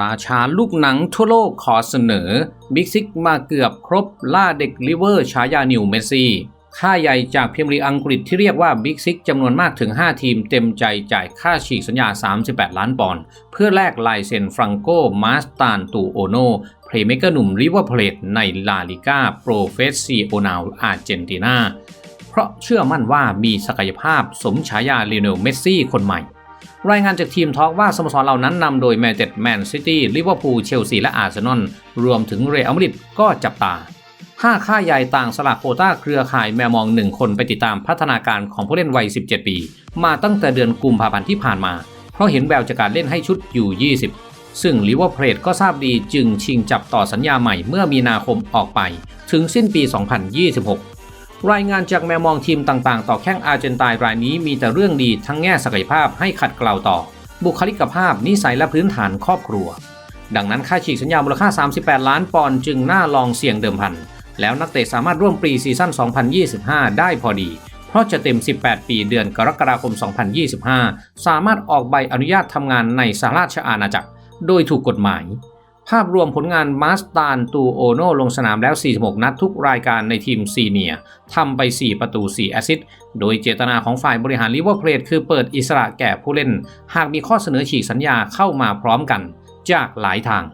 ราชาลูกหนังทั่วโลกขอเสนอ บิ๊กซิกมาเกือบครบล่าเด็กลิเวอร์ฉายานิวเมสซี่ค่าใหญ่จากพรีเมียร์ลีกอังกฤษที่เรียกว่าบิ๊กซิกจำนวนมากถึง 5 ทีมเต็มใจจ่ายค่าฉีกสัญญา 38 ล้านปอนด์เพื่อแลกลายเซ็นฟรังโกมาสตานตูโอโนเพลย์เมกเกอร์หนุ่มลิเวอร์เพลตในลาลิก้าโปรเฟสซิโอนาลอาร์เจนตินาเพราะเชื่อมั่นว่ามีศักยภาพสมฉายาลีโนเมสซี่คนใหม่ รายงานจากทีมทอล์กว่าสโมสรเหล่านั้นนำโดยแมนเชสเตอร์แมนซิตี้ลิเวอร์พูลเชลซีและอาร์เซนอลรวมถึงเรอัลมาดริดก็จับตา 5 ค่ายใหญ่ต่างสลักโคต้าเครือข่ายแมวมอง 1 คนไปติดตามพัฒนาการของผู้เล่นวัย 17 ปี มาตั้งแต่เดือนกุมภาพันธ์ที่ผ่านมา เพราะเห็นแววจากการเล่นให้ชุดอยู่ 20 ซึ่งลิเวอร์เพลตก็ทราบดีจึงชิงจับต่อสัญญาใหม่เมื่อมีนาคมออกไป ถึงสิ้นปี 2026 รายงานจากแมวมองทีมต่างๆ ต่อแข้งอาร์เจนตายรายนี้มีแต่เรื่องดีทั้งแง่ศักยภาพให้ขัดเกลาต่อ บุคลิกภาพนิสัยและพื้นฐานครอบครัว ดังนั้นค่าฉีกสัญญามูลค่า 38 ล้านปอนด์จึงน่าลองเสี่ยงเดิมพัน แล้วนักเตะสามารถร่วมปรีซีซั่น 2025 ได้พอดี เพราะจะเต็ม 18 ปีเดือนกรกฎาคม 2025 สามารถออกใบอนุญาตทำงานในสหราชอาณาจักร โดยถูกกฎหมาย ภาพรวมผลงานมาสตานตูโอโนลงสนามแล้ว 46 นัดทุกรายการในทีมซีเนียทำไป 4 ประตู 4 แอสซิสต์ โดยเจตนาของฝ่ายบริหารลิเวอร์เพลทคือเปิดอิสระแก่ผู้เล่น หากมีข้อเสนอฉีกสัญญาเข้ามาพร้อมกัน จากหลายทาง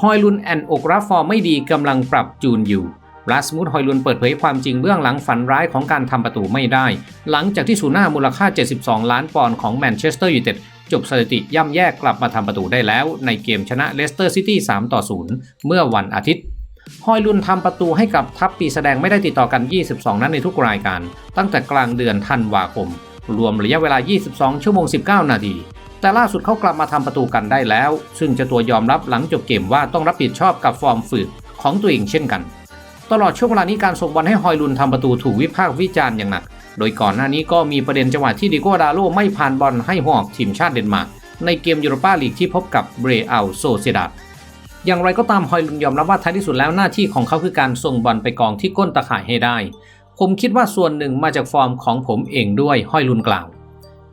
ฮอยลุนแอนโอกราฟอร์มไม่ดีกำลังปรับจูนอยู่ลาสมุดฮอยลุนเปิดเผยความจริงเบื้องหลังฝันร้ายของการทำประตูไม่ได้ หลังจากที่สูน่ามูลค่า 72 ล้านปอนด์ของแมนเชสเตอร์ยูไนเต็ด จบสถิติย่ำแย่กลับมาทำประตูได้แล้ว ในเกมชนะเลสเตอร์ซิตี้3ต่อ0เมื่อวันอาทิตย์ฮอยลุนทำประตูให้กับทัพปีแสดงไม่ได้ติดต่อกัน 22 นัดในทุกรายการ ตั้งแต่กลางเดือนธันวาคม รวมระยะเวลา 22 ชั่วโมง 19 นาที แต่ล่าสุดเขากลับมาทำประตูกันได้แล้ว ซึ่งจะตัวยอมรับหลังจบเกมว่าต้องรับผิดชอบกับฟอร์มฝืดของตัวเองเช่นกัน ตลอดช่วงเวลานี้การส่งบอลให้ฮอยลุนทำประตูถูกวิพากษ์วิจารณ์อย่างหนัก โดยก่อนหน้านี้ก็มีประเด็นจังหวะที่ดิโก้ดาโลไม่ผ่านบอลให้หอกทีมชาติเดนมาร์กในเกมยูโรปาลีกที่พบกับเบรอัลโซเซดาดอย่างไรก็ตามฮอยลุนยอมรับว่าท้ายที่สุดแล้วหน้าที่ของเขาคือการส่งบอลไปกองที่ก้นตะข่ายให้ได้ ผมคิดว่าส่วนหนึ่งมาจากฟอร์มของผมเองด้วยฮอยลุนกล่าว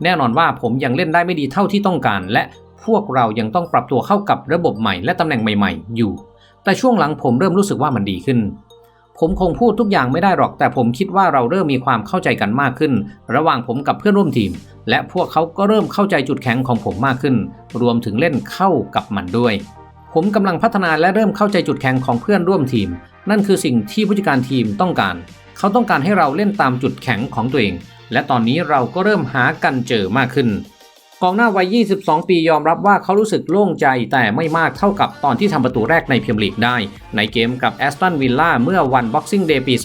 แน่นอนว่าผมยังเล่นได้ไม่ดีเท่าที่ต้องการ และพวกเรายังต้องปรับตัวเข้ากับระบบใหม่และตำแหน่งใหม่ ๆ อยู่ แต่ช่วงหลังผมเริ่มรู้สึกว่ามันดีขึ้น ผมคงพูดทุกอย่างไม่ได้หรอก แต่ผมคิดว่าเราเริ่มมีความเข้าใจกันมากขึ้น ระหว่างผมกับเพื่อนร่วมทีม และพวกเขาก็เริ่มเข้าใจจุดแข็งของผมมากขึ้น รวมถึงเล่นเข้ากับมันด้วย ผมกำลังพัฒนาและเริ่มเข้าใจจุดแข็งของเพื่อนร่วมทีม นั่นคือสิ่งที่ผู้จัดการทีมต้องการ เขาต้องการให้เราเล่นตามจุดแข็งของตัวเอง และตอนนี้เราก็เริ่มหากันเจอมากขึ้น กองหน้าวัย 22 ปียอมรับว่าเขารู้สึกโล่งใจแต่ไม่มากเท่ากับตอนที่ทำประตูแรกในพรีเมียร์ลีกได้ ในเกมกับแอสตันวิลล่าเมื่อวัน Boxing Day ปี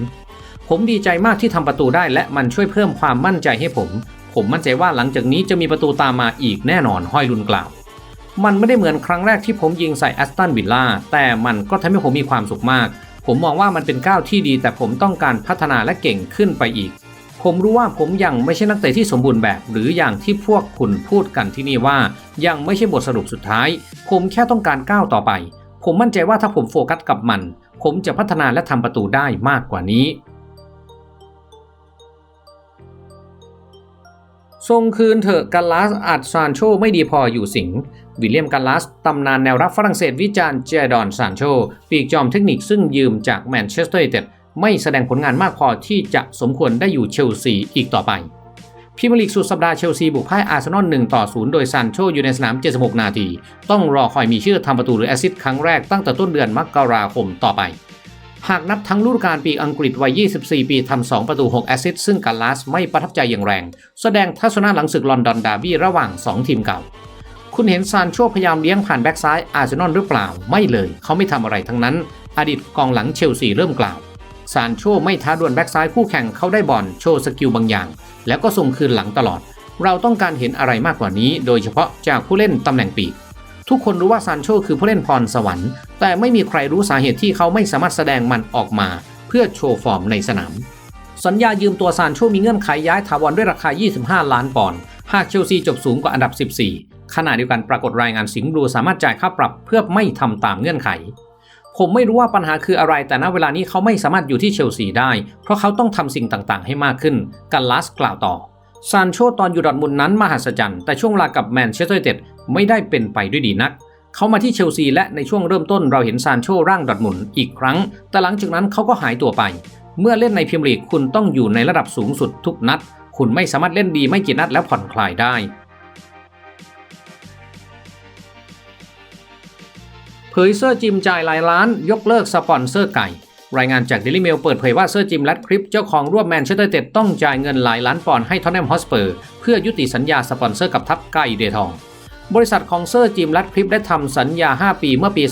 2023 ผมดีใจมากที่ทำประตูได้และมันช่วยเพิ่มความมั่นใจให้ผม ผมมั่นใจว่าหลังจากนี้จะมีประตูตามมาอีกแน่นอนห้อยลุนกล่าว มันไม่ได้เหมือนครั้งแรกที่ผมยิงใส่แอสตันวิลล่าแต่มันก็ทำให้ผมมีความสุขมาก ผมมองว่ามันเป็นก้าวที่ดี แต่ผมต้องการพัฒนาและเก่งขึ้นไปอีก ผมรู้ว่าผมยังไม่ใช่นักเตะที่สมบูรณ์แบบ หรืออย่างที่พวกคุณพูดกันที่นี่ว่า ยังไม่ใช่บทสรุปสุดท้าย ผมแค่ต้องการก้าวต่อไป ผมมั่นใจว่าถ้าผมโฟกัสกับมัน ผมจะพัฒนาและทำประตูได้มากกว่านี้ทรงคืนเถอะกาลาสอัดซานโชไม่ดีพออยู่สิงวิลเลียมกาลาสตำนานแนวรับฝรั่งเศสวิจารณ์เจดอนซานโชปีกจอมเทคนิคซึ่งยืมจากแมนเชสเตอร์ยูไนเต็ด ไม่แสดงผลงานมากพอที่จะสมควรได้อยู่เชลซีอีกต่อไปพรีเมียร์ลีกสุดสัปดาห์เชลซีบุกพ่ายอาร์เซนอล1ต่อ 0 โดยซานโชอยู่ในสนาม 76 นาที ต้องรอคอยมีชื่อทำประตูหรือแอซิสต์ครั้งแรกตั้งแต่ต้นเดือนมกราคมต่อไป หากนับทั้งฤดูกาลปีอังกฤษวัย 24 ปีทำ 2 ประตู 6 แอซิสต์ซึ่งกาลาสไม่ประทับใจอย่างแรง แสดงทัศนะหลังศึกลอนดอนดาร์บี้ระหว่าง 2 ทีมเก่า คุณเห็นซานโชพยายามเลี้ยงผ่านแบ็กซ้ายอาร์เซนอลหรือเปล่า ไม่เลย เขาไม่ทำอะไรทั้งนั้น อดีตกองหลังเชลซีเริ่มกล่าว ซานโชไม่ท้าดวลแบ็กซ้ายคู่แข่งเขาได้บอลโชว์สกิลบางอย่าง แล้วก็ส่งคืนหลังตลอด เราต้องการเห็นอะไรมากกว่านี้ โดยเฉพาะจากผู้เล่นตำแหน่งปีกทุกคนรู้ว่าซานโชคือผู้เล่นพรสวรรค์ แต่ไม่มีใครรู้สาเหตุที่เขาไม่สามารถแสดงมันออกมา เพื่อโชว์ฟอร์มในสนาม สัญญายืมตัวซานโชมีเงื่อนไขย้ายถาวรด้วยราคา 25 ล้านปอนด์หากเชลซีจบสูงกว่าอันดับ 14ขณะเดียวกันปรากฏรายงานสิงห์บลูสามารถจ่ายค่าปรับเพื่อไม่ทำตามเงื่อนไข ผมไม่รู้ว่าปัญหาคืออะไร แต่ณเวลานี้เขาไม่สามารถอยู่ที่เชลซีได้ เพราะเขาต้องทำสิ่งต่างๆ ให้มากขึ้นกัลลัสกล่าวต่อซานโชตอนอยู่ดอทมุนนั้นมหัศจรรย์ แต่ช่วงเวลากับแมนเชสเตอร์ยูไนเต็ดไม่ได้เป็นไปด้วยดีนัก เขามาที่เชลซีและในช่วงเริ่มต้นเราเห็นซานโชร่างดอทมุนอีกครั้ง แต่หลังจากนั้นเขาก็หายตัวไป เมื่อเล่นในพรีเมียร์ลีกคุณต้องอยู่ในระดับสูงสุดทุกนัด คุณไม่สามารถเล่นดีไม่กี่นัดแล้วผ่อนคลายได้ เผยเซอร์จิมจ่ายหลายล้าน ยกเลิกสปอนเซอร์ไก่ รายงานจาก Daily Mail เปิดเผยว่าเซอร์จิมและคลิปเจ้าของร่วมแมนเชสเตอร์เต็ดต้องจ่ายเงินหลายล้านปอนด์ให้ทอนแนมฮอสเปอร์เพื่อยุติสัญญาสปอนเซอร์กับทัพไก่เดทอง บริษัทของเซอร์จิมและคลิปได้ทำสัญญา 5 ปีเมื่อปี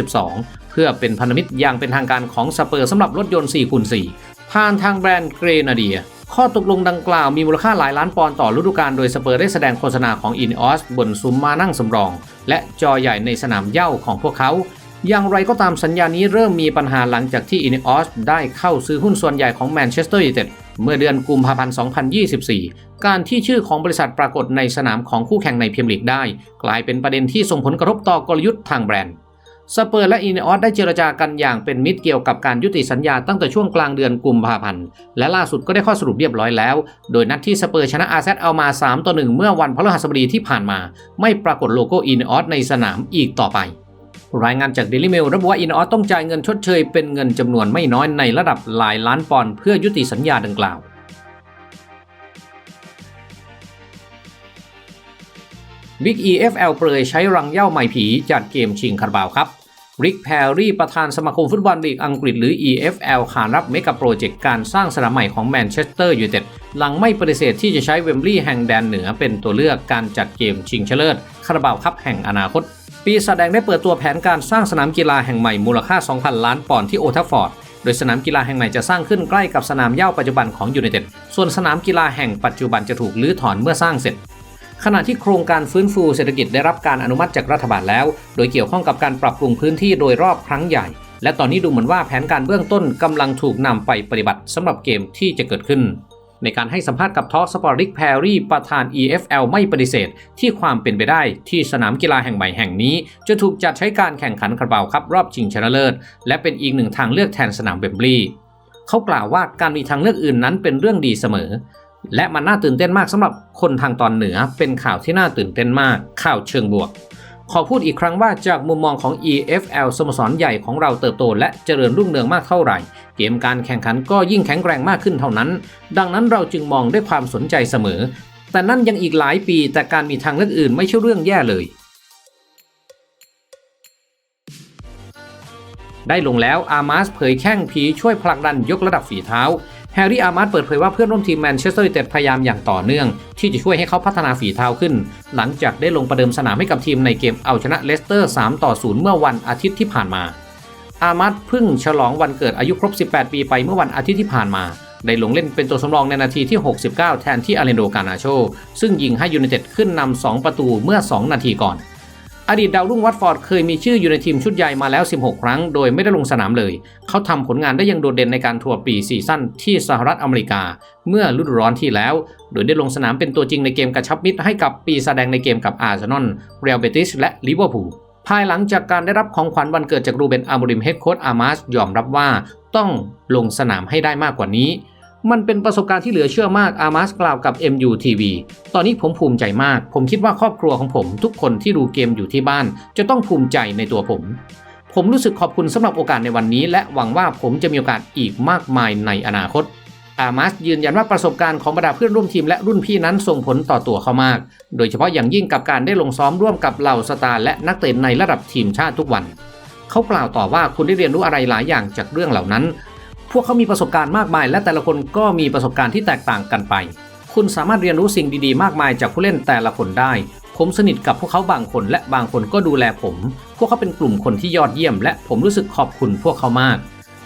2022 เพื่อเป็นพันธมิตรอย่างเป็นทางการของสเปอร์สำหรับรถยนต์4คูณ4ผ่านทางแบรนด์เกรนาเดีย ข้อตกลงดังกล่าวมีมูลค่าหลายล้านปอนด์ต่อฤดูกาลโดยสเปอร์ได้แสดงโฆษณาของอินออสบนซุ้มมานั่งสำรอง และจอใหญ่ในสนามเย้าของพวกเขา อย่างไรก็ตามสัญญานี้เริ่มมีปัญหาหลังจากที่อินออสได้เข้าซื้อหุ้นส่วนใหญ่ของแมนเชสเตอร์ยูไนเต็ดเมื่อเดือนกุมภาพันธ์ 2024 การที่ชื่อของบริษัทปรากฏในสนามของคู่แข่งในพรีเมียร์ลีกได้ กลายเป็นประเด็นที่ส่งผลกระทบต่อกลยุทธ์ทางแบรนด์ สเปอร์และอินออสได้เจรจากันอย่างเป็นมิตรเกี่ยวกับการยุติสัญญาตั้งแต่ช่วงกลางเดือนกุมภาพันธ์ และล่าสุดก็ได้ข้อสรุปเรียบร้อยแล้ว โดยนัดที่สเปอร์ชนะอาเซนเอามา 3 ต่อ 1 เมื่อวันพฤหัสบดีที่ผ่านมา ไม่ปรากฏโลโก้อินออสในสนามอีกต่อไป รายงานจาก Daily Mail ระบุว่าอินออสต้องจ่ายเงินชดเชยเป็นเงินจำนวนไม่น้อยในระดับหลายล้านปอนด์เพื่อยุติสัญญาดังกล่าว บิ๊ก EFL เปรยใช้รังเย้าไหมผีจัดเกมชิงคาราบาวครับริกแพรรี่ประธานสมาคมฟุตบอลลีกอังกฤษหรือ EFL ขานรับเมกะโปรเจกต์การสร้างสนามใหม่ของแมนเชสเตอร์ยูไนเต็ดหลังไม่ปฏิเสธที่จะใช้เวมบลีย์แห่งแดนเหนือเป็นตัวเลือกการจัดเกมชิงชนะเลิศคาราบาวคัพแห่งอนาคต ปีศาจแดงได้เปิดตัวแผนการสร้างสนามกีฬาแห่งใหม่มูลค่า 2,000 ล้านปอนด์ที่โอทัฟฟอร์ดโดยสนามกีฬาแห่งใหม่จะสร้างขึ้นใกล้กับสนามเย้าปัจจุบันของยูไนเต็ดส่วนสนามกีฬาแห่งปัจจุบันจะถูกลื้อถอนเมื่อสร้างเสร็จ ขณะที่โครงการฟื้นฟูเศรษฐกิจได้รับการอนุมัติจากรัฐบาลแล้ว โดยเกี่ยวข้องกับการปรับปรุงพื้นที่โดยรอบครั้งใหญ่ และตอนนี้ดูเหมือนว่าแผนการเบื้องต้นกำลังถูกนำไปปฏิบัติสำหรับเกมที่จะเกิดขึ้น ในการให้สัมภาษณ์กับทอสปอร์ริกแพรรี่ประธาน EFL ไม่ปฏิเสธ ที่ความเป็นไปได้ที่สนามกีฬาแห่งใหม่แห่งนี้ จะถูกจัดใช้การแข่งขันคาราบาวครับรอบชิงชนะเลิศและเป็นอีกหนึ่งทางเลือกแทนสนามเบมบลีเขากล่าวว่าการมีทางเลือกอื่นนั้นเป็นเรื่องดีเสมอ และมันน่าตื่นเต้นมากสำหรับคนทางตอนเหนือ เป็นข่าวที่น่าตื่นเต้นมาก ข่าวเชิงบวก ขอพูดอีกครั้งว่าจากมุมมองของ EFL สโมสรใหญ่ของเราเติบโต และเจริญรุ่งเรืองมากเท่าไหร่ เกมการแข่งขันก็ยิ่งแข็งแกร่งมากขึ้นเท่านั้น ดังนั้นเราจึงมองด้วยความสนใจเสมอ แต่นั่นยังอีกหลายปี แต่การมีทางเลือกอื่นไม่ใช่เรื่องแย่เลยได้ลงแล้วอาร์มาสเผยแข้งผีช่วยผลักดันยกระดับฝีเท้า แฮร์รี่อาร์มาสเปิดเผยว่าเพื่อนร่วมทีมแมนเชสเตอร์ยูไนเต็ดพยายามอย่างต่อเนื่อง ที่จะช่วยให้เขาพัฒนาฝีเท้าขึ้น หลังจากได้ลงประเดิมสนามให้กับทีมในเกมเอาชนะเลสเตอร์ 3 ต่อ 0 เมื่อวันอาทิตย์ที่ผ่านมา อาร์มาสเพิ่งฉลองวันเกิดอายุครบ 18 ปีไปเมื่อวันอาทิตย์ที่ผ่านมา ได้ลงเล่นเป็นตัวสำรองในนาทีที่ 69 แทนที่อาเลนโดกานาโชซึ่งยิงให้ยูไนเต็ดขึ้นนำ2ประตูเมื่อ 2 นาทีก่อน อดีตดาวรุ่งวัตฟอร์ดเคยมีชื่ออยู่ในทีมชุดใหญ่มาแล้ว 16 ครั้ง โดยไม่ได้ลงสนามเลย เขาทำผลงานได้ย่างโดดเด่นในการทัวร์ปีซีซั่นที่สหรัฐอเมริกา เมื่อฤดูร้อนที่แล้ว โดยได้ลงสนามเป็นตัวจริงในเกมกระชับมิตรให้กับปีแสดงในเกมกับอาร์เซนอลเรอัลเบติสและลิเวอร์พูลภายหลังจากการได้รับของขวัญวันเกิดจากรูเบนอาร์โมริมเฮดโค้ชอาร์มาสยอมรับว่าต้องลงสนามให้ได้มากกว่านี้ มันเป็นประสบการณ์ที่เหลือเชื่อมากอาร์มาสกล่าวกับ MUTV ตอนนี้ผมภูมิใจมาก ผมคิดว่าครอบครัวของผมทุกคนที่ดูเกมอยู่ที่บ้าน จะต้องภูมิใจในตัวผม ผมรู้สึกขอบคุณสำหรับโอกาสในวันนี้ และหวังว่าผมจะมีโอกาสอีกมากมายในอนาคต อาร์มาสยืนยันว่าประสบการณ์ของบรรดาเพื่อนร่วมทีมและรุ่นพี่นั้นส่งผลต่อตัวเขามาก โดยเฉพาะอย่างยิ่งกับการได้ลงซ้อมร่วมกับเหล่าสตาร์และนักเตะในระดับทีมชาติทุกวันเขากล่าวต่อว่าคุณได้เรียนรู้อะไรหลายอย่างจากเรื่องเหล่านั้น วกเขามีประสบการณ์มากมาย และแต่ละคนก็มีประสบการณ์ที่แตกต่างกันไป คุณสามารถเรียนรู้สิ่งดีๆ มากมายจากผู้เล่นแต่ละคนได้ ผมสนิทกับพวกเขาบางคนและบางคนก็ดูแลผม พวกเขาเป็นกลุ่มคนที่ยอดเยี่ยม และผมรู้สึกขอบคุณพวกเขามาก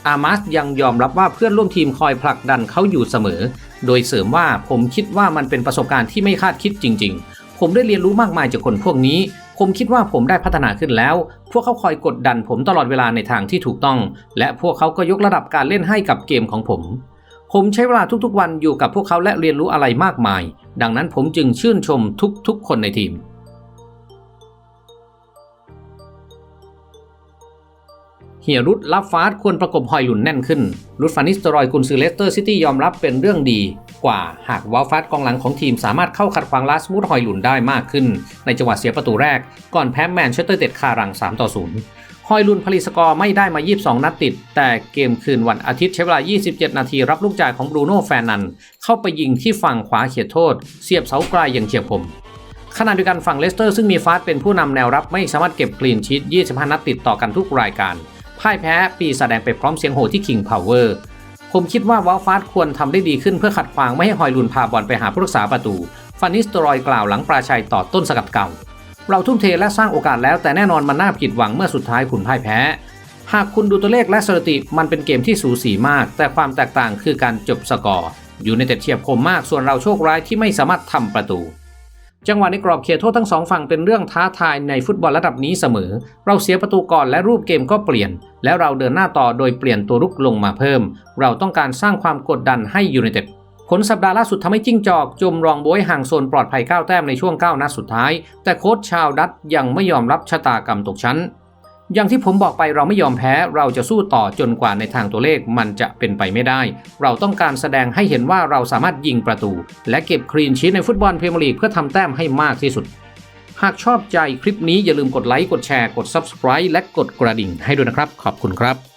อามาสยังยอมรับว่าเพื่อนร่วมทีมคอยผลักดันเขาอยู่เสมอ โดยเสริมว่าผมคิดว่ามันเป็นประสบการณ์ที่ไม่คาดคิดจริง ๆ ผมได้เรียนรู้มากมายจากคนพวกนี้ ผมคิดว่าผมได้พัฒนาขึ้นแล้ว พวกเขาคอยกดดันผมตลอดเวลาในทางที่ถูกต้อง และพวกเขาก็ยกระดับการเล่นให้กับเกมของผม ผมใช้เวลาทุกๆ วันอยู่กับพวกเขาและเรียนรู้อะไรมากมาย ดังนั้นผมจึงชื่นชมทุกๆ คนในทีมเฮียรุดรับฟาสควรประกบฮอยหลุนแน่นขึ้นรุดฟานิสตรอยกุนซือเลสเตอร์ซิตี้ยอมรับเป็นเรื่องดี กว่า หากวาลฟัดกองหลังของทีมสามารถเข้าขัดขวางลาสมูดฮอยลุนได้มากขึ้น ในจังหวะเสียประตูแรก ก่อนแพ้แมนเชสเตอร์เด็ดคารัง 3 ต่อ 0 ฮอยลุนผลิตสกอร์ไม่ได้มา 22 นัดติด แต่เกมคืนวันอาทิตย์ใช้เวลา 27 นาทีรับลูกจ่ายของบรูโน่แฟนนัน เข้าไปยิงที่ฝั่งขวาเขียดโทษ เสียบเสาไกลอย่างเฉียบคมขณะเดียวกันฝั่งเลสเตอร์ซึ่งมีฟาสเป็นผู้นำแนวรับไม่สามารถเก็บกลีนชีต25 นัดติดต่อกันทุกรายการพ่ายแพ้ปีแสดงไปพร้อมเสียงโห่ที่ King Power ผมคิดว่าวอลฟาสควรทำได้ดีขึ้นเพื่อขัดขวางไม่ให้ฮอยลุนพาบอลไปหาผู้รักษาประตูฟานิสตรอยกล่าวหลังปราชัยต่อต้นสกัดเก่า เราทุ่มเทและสร้างโอกาสแล้วแต่แน่นอนมันน่าผิดหวังเมื่อสุดท้ายคุณพ่ายแพ้ หากคุณดูตัวเลขและสถิติมันเป็นเกมที่สูสีมาก แต่ความแตกต่างคือการจบสกอร์ อยู่ในแต่เฉียบคมมากส่วนเราโชคร้ายที่ไม่สามารถทำประตู จังหวะในกรอบเขตโทษทั้งสองฝั่งเป็นเรื่องท้าทายในฟุตบอลระดับนี้เสมอ เราเสียประตูก่อนและรูปเกมก็เปลี่ยน แล้วเราเดินหน้าต่อโดยเปลี่ยนตัวรุกลงมาเพิ่ม เราต้องการสร้างความกดดันให้ยูไนเต็ดผลสัปดาห์ล่าสุดทำให้จิ้งจอกจมรองโบยห่างโซนปลอดภัย 9 แต้มในช่วง 9 นัดสุดท้าย แต่โค้ชชาวดัตยังไม่ยอมรับชะตากรรมตกชั้น อย่างที่ผมบอกไปเราไม่ยอมแพ้เราจะสู้ต่อจนกว่าในทางตัวเลขมันจะเป็นไปไม่ได้ เราต้องการแสดงให้เห็นว่าเราสามารถยิงประตู และเก็บคลีนชีทในฟุตบอลพรีเมียร์ลีกเพื่อทำแต้มให้มากที่สุด หากชอบใจคลิปนี้อย่าลืมกดไลค์กดแชร์กด Subscribe และกดกระดิ่งให้ด้วยนะครับ ขอบคุณครับ